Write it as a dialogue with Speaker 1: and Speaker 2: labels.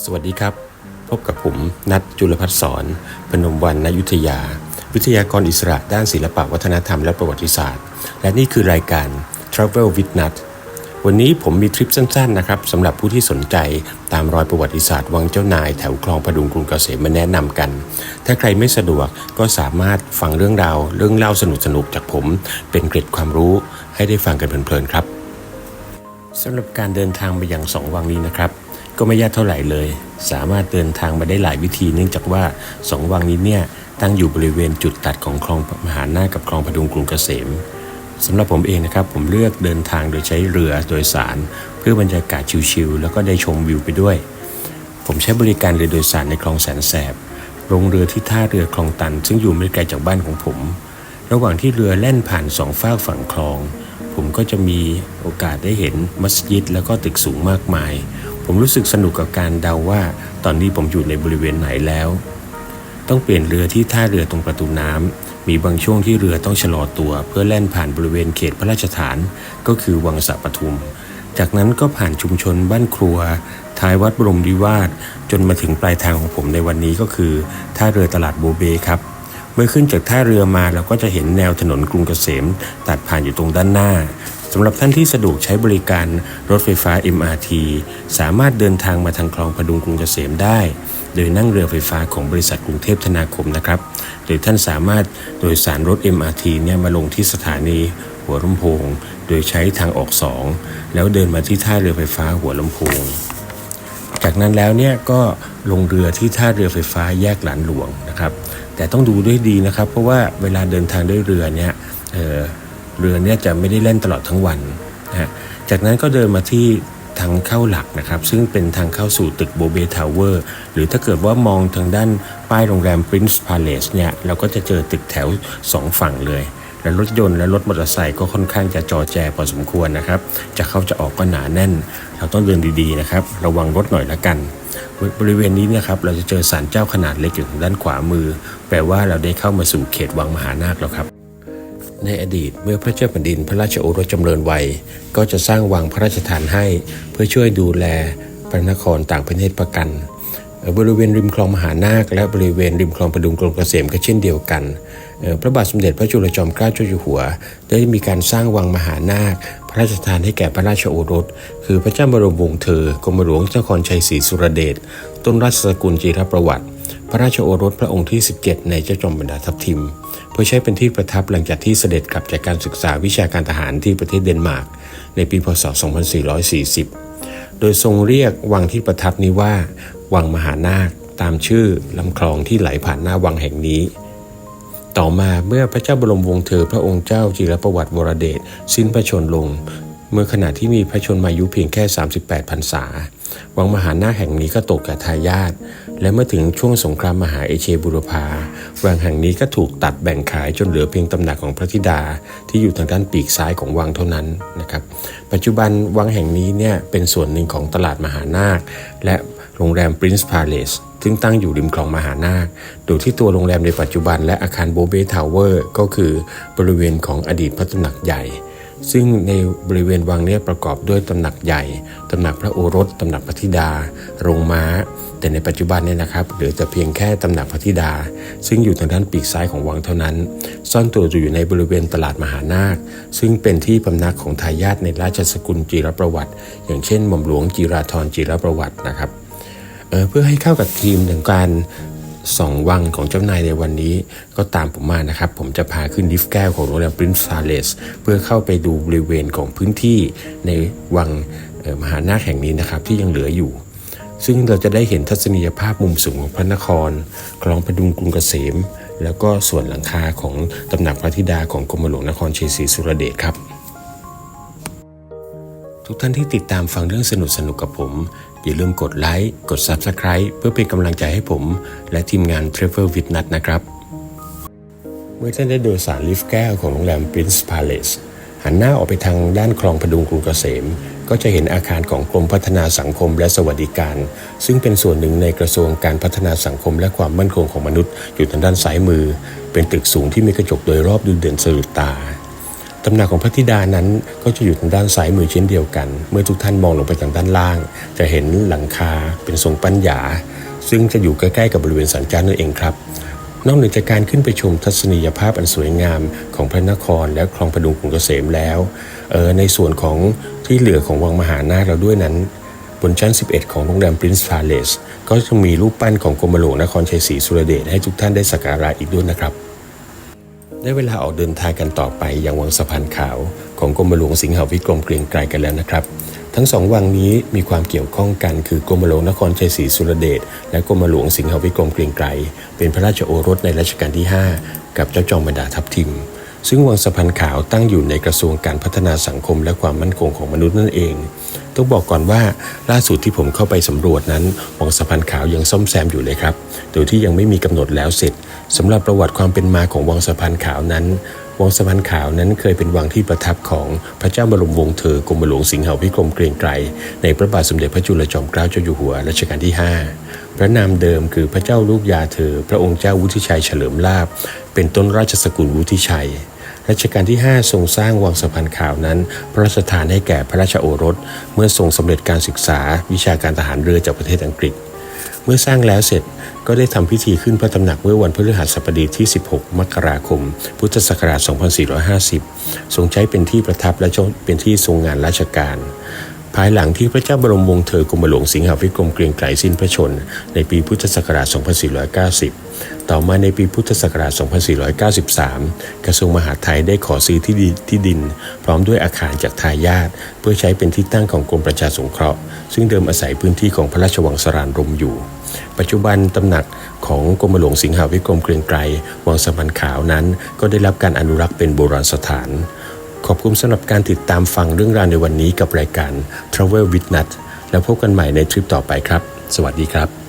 Speaker 1: สวัสดีครับ พบกับผมนัทจุลพัฒน์สอนพนมวันนายุทธยา วิทยากรอิสระด้านศิลปวัฒนธรรมและประวัติศาสตร์ และนี่คือรายการ Travel with Nat วันนี้ผมมีทริปสั้นๆนะครับสำหรับผู้ที่สนใจตามรอยประวัติศาสตร์วังเจ้านายแถวคลองพดุงกรุงเกษมมาแนะนำกัน ถ้าใครไม่สะดวกก็สามารถฟังเรื่องราวเรื่องเล่าสนุกๆจากผม เป็นเกร็ดความรู้ให้ได้ฟังกันเพลินๆครับสำหรับการเดินทางไปยังสองวังนี้นะครับ ก็ไม่ยากเท่าไหร่เลย สามารถเดินทางมาได้หลายวิธีเนื่องจากว่าสองวังนี้เนี่ยตั้งอยู่บริเวณจุดตัดของคลองมหานากับคลองพดุงกรุงเกษมสำหรับผมเองนะครับผมเลือกเดินทางโดยใช้เรือโดยสาร เพื่อบรรยากาศชิลๆแล้วก็ได้ชมวิวไปด้วย ผมใช้บริการเรือโดยสารในคลองแสนแสบลงเรือที่ท่าเรือคลองตัน ซึ่งอยู่ไม่ไกลจากบ้านของผม ระหว่างที่เรือแล่นผ่านสองฝากฝั่งคลอง ผมก็จะมีโอกาสได้เห็นมัสยิดแล้วก็ตึกสูงมากมาย ผมรู้สึกสนุกกับการเดาว่า ตอนนี้ผมอยู่ในบริเวณไหนแล้ว ต้องเปลี่ยนเรือที่ท่าเรือตรงประตูน้ำมีบางช่วงที่เรือต้องชะลอตัว เพื่อแล่นผ่านบริเวณเขตพระราชฐาน ก็คือวังสะปทุม จากนั้นก็ผ่านชุมชนบ้านครัว ท้ายวัดบรมดิวาสจนมาถึงปลายทางของผมในวันนี้ก็คือ ท่าเรือตลาดโบเบครับเมื่อขึ้นจากท่าเรือมาเราก็จะเห็นแนวถนนกรุงเกษม ตัดผ่านอยู่ตรงด้านหน้า สำหรับท่านที่สะดวกใช้บริการรถไฟฟ้า MRT สามารถเดินทางมาทางคลองพดุงกรุงเกษมได้ โดยนั่งเรือไฟฟ้าของบริษัทกรุงเทพธนาคมนะครับ หรือท่านสามารถโดยสารรถ MRT เนี่ยมาลงที่สถานีหัวลำโพง โดยใช้ทางออกสองแล้วเดินมาที่ท่าเรือไฟฟ้าหัวลำโพง จากนั้นแล้วเนี่ยก็ลงเรือที่ท่าเรือไฟฟ้าแยกหลานหลวงนะครับ แต่ต้องดูด้วยดีนะครับ เพราะว่าเวลาเดินทางด้วยเรือเนี่ย เรือเนี่ยจะไม่ได้เล่นตลอดทั้งวันนะฮะจากนั้นก็เดินมาที่ทางเข้าหลักนะครับ ซึ่งเป็นทางเข้าสู่ตึกโบเบทาวเวอร์หรือถ้าเกิดว่ามองทางด้านป้ายโรงแรม Prince Palace เนี่ยเราก็จะเจอตึกแถว 2 ฝั่งเลย และรถยนต์และรถมอเตอร์ไซค์ก็ค่อนข้างจะจอแจพอสมควรนะครับ จะเข้าจะออกก็หนาแน่น เราต้องเดินดีๆนะครับ ระวังรถหน่อยละกัน บริเวณนี้นะครับเราจะเจอศาลเจ้าขนาดเล็กอยู่ทางด้านขวามือ แปลว่าเราได้เข้ามาสู่เขตวังมหานาคแล้วครับ ในอดีตเมื่อพระเจ้าแผ่นดินพระราชโอรสจำเริญวัย ก็จะสร้างวังพระราชทานให้เพื่อช่วยดูแลพระนครต่างประเทศประกัน บริเวณริมคลองมหานาค และบริเวณริมคลองประดุงกรุงเกษมก็เช่นเดียวกัน พระบาทสมเด็จพระจุลจอมเกล้าเจ้าอยู่หัว ได้มีการสร้างวังมหานาค พระราชทานให้แก่พระราชโอรส คือพระเจ้าบรมวงศ์เธอกรมหลวงเจ้าครชัยศรีสุรเดชต้นราชสกุลจีรประวัติ พระราชโอรสพระองค์ที่ 17 ในเจ้าจอมบรรดาทัพทิม เพื่อใช้เป็นที่ประทับหลังจากที่เสด็จกลับจากการศึกษาวิชาการทหารที่ประเทศเดนมาร์กในปีพศ 2440 โดยทรงเรียกวังที่ประทับนี้ว่า วังมหานาคตามชื่อลำคลองที่ไหลผ่านหน้าวังแห่งนี้ ต่อมาเมื่อพระเจ้าบรมวงศ์เธอพระองค์เจ้าจิรประวัติวรเดชสิ้นพระชนลง เมื่อขณะที่มีพระชนมายุเพียงแค่ 38พรรษา วังมหานาคแห่งนี้ก็ตกกับทายาทและเมื่อถึงช่วงสงครามมหาเอเชบุรพาวังแห่งนี้ก็ถูกตัดแบ่งขายจนเหลือเพียงตำหนักของพระธิดาที่อยู่ทางด้านปีกซ้ายของวังเท่านั้นนะครับปัจจุบันวังแห่งนี้เนี่ยเป็นส่วนหนึ่งของตลาดมหานาค และโรงแรม Prince Palace ซึ่งตั้งอยู่ริมคลองมหานาค โดยที่ตัวโรงแรมในปัจจุบันและอาคารโบเบทาวเวอร์ก็คือบริเวณของอดีตพระตำหนักใหญ่ ซึ่งในบริเวณวังนี้ประกอบด้วยตำหนักใหญ่ ตำหนักพระโอรส ตำหนักพระธิดา โรงม้า แต่ในปัจจุบันเนี่ยนะครับเหลือแต่เพียงแค่ตำหนักพระธิดา ซึ่งอยู่ทางด้านปีกซ้ายของวังเท่านั้น ซ่อนตัวอยู่ในบริเวณตลาดมหานาค ซึ่งเป็นที่พำนักของทายาทในราชสกุลจีรประวัติ อย่างเช่นหม่อมหลวงจีราธรจีรประวัตินะครับเพื่อให้เข้ากับทีมในการ สองวังของเจ้านายในวันนี้ ก็ตามผมมานะครับ ผมจะพาขึ้นลิฟต์แก้วของโรงแรม Prince Palace เพื่อเข้าไปดูบริเวณของพื้นที่ในวังมหานาคแห่งนี้นะครับที่ยังเหลืออยู่ ซึ่งเราจะได้เห็นทัศนียภาพมุมสูงของพระนคร คลองพดุงกรุงเกษม แล้วก็ส่วนหลังคาของตำหนักพระธิดาของกรมหลวงนครเชัยศรีสุรเดชครับ ทุกท่านที่ติดตามฟังเรื่องสนุกสนุกกับผม อย่าลืมกดไลค์ กด Subscribe เพื่อเป็นกำลังใจให้ผม และทีมงาน Travel with Nut นะครับ เมื่อท่านได้โดยสารลิฟต์แก้วของโรงแรม Prince Palace หันหน้าออกไปทางด้านคลองพดุงกรุงเกษม ก็จะเห็นอาคารของกรมพัฒนาสังคมและสวัสดิการ ซึ่งเป็นส่วนหนึ่งในกระทรวงการพัฒนาสังคมและความมั่นคงของมนุษย์ อยู่ทางด้านซ้ายมือ เป็นตึกสูงที่มีกระจกโดยรอบดูเด่นสะดุดตา ตำหนักของพระธิดานั้นก็จะอยู่ทางด้านซ้ายมือเช่นเดียวกัน เมื่อทุกท่านมองลงไปทางด้านล่าง จะเห็นหลังคาเป็นทรงปัญญา ซึ่งจะอยู่ใกล้ๆกับบริเวณสันเจ้านั่นเองครับ นอกเหนือจากการขึ้นไปชมทัศนียภาพอันสวยงามของพระนครและคลองพดุงกรุงเกษมแล้วเออในส่วนของที่เหลือของวังมหานาถเราด้วยนั้นบนชั้น 11 ของโรงแรม Prince Palace ก็จะมีรูปปั้นของกรมหลวงนครชัยศรีสุรเดชให้ทุกท่านได้สักการะอีกด้วยนะครับ ได้เวลาออกเดินทางกันต่อไปอยังวังสะพานขาวของกรมหลวงสิงหวิกรมเกรียงไกรกันแล้วนะครับ ทั้งสองวังนี้มีความเกี่ยวข้องกันคือกรมหลวงนครชัยศรีสุรเดชและกรมหลวงสิงหวิกรมเกรียงไกรเป็นพระราชโอรสในรัชกาลที่ 5 กับเจ้าจอมบรรดาทัพทิม ซึ่งวังสะพานขาวตั้งอยู่ในกระทรวงการพัฒนาสังคมและความมั่นคงของมนุษย์นั่นเองต้องบอกก่อนว่าล่าสุดที่ผมเข้าไปสำรวจนั้นวังสะพานขาวยังซ่อมแซมอยู่เลยครับ โดยที่ยังไม่มีกำหนดแล้วเสร็จ สำหรับประวัติความเป็นมาของวังสะพานขาวนั้น วังสะพานขาวนั้นเคยเป็นวังที่ประทับของพระเจ้าบรมวงศ์เธอกรมหลวงสิงหาวิกรมเกรียงไกรในพระบาทสมเด็จพระจุลจอมเกล้าเจ้าอยู่หัวรัชกาลที่ 5 พระนามเดิมคือพระเจ้าลูกยาเธอ พระองค์เจ้าวุฒิชัยเฉลิมลาภเป็นต้นราชสกุลวุฒิชัยรัชกาลที่ 5 ทรงสร้างวังสะพานขาวนั้น พระราชทานให้แก่พระราชโอรส เมื่อทรงสำเร็จการศึกษาวิชาการทหารเรือจากประเทศอังกฤษ เมื่อสร้างแล้วเสร็จก็ได้ทำพิธีขึ้นพระตำหนักเมื่อวันพฤหัสบดีที่ 16 มกราคม พุทธศักราช 2450 ทรงใช้เป็นที่ประทับและเป็นที่ทรงงานราชการ ภายหลังที่พระเจ้าบรมวงศ์เธอกรมหลวงสิงหวิกรมเกรียงไกรสิ้นพระชน ในปีพุทธศักราช 2490 ต่อมาในปีพุทธศักราช 2493 กระทรวงมหาดไทยได้ขอซื้อที่ดินที่ดิน พร้อมด้วยอาคารจากทายาทเพื่อใช้เป็นที่ตั้งของกรมประชาสงเคราะห์ ซึ่งเดิมอาศัยพื้นที่ของพระราชวังสรานรมอยู่ปัจจุบันตำหนักของกรมหลวงสิงหาวิกรมเกรียงไกรวังสะพานขาวนั้น ก็ได้รับการอนุรักษ์เป็นโบราณสถาน ขอบคุณสำหรับการติดตามฟังเรื่องราวในวันนี้กับรายการ Travel with Nat แล้วพบกันใหม่ในทริปต่อไปครับ สวัสดีครับ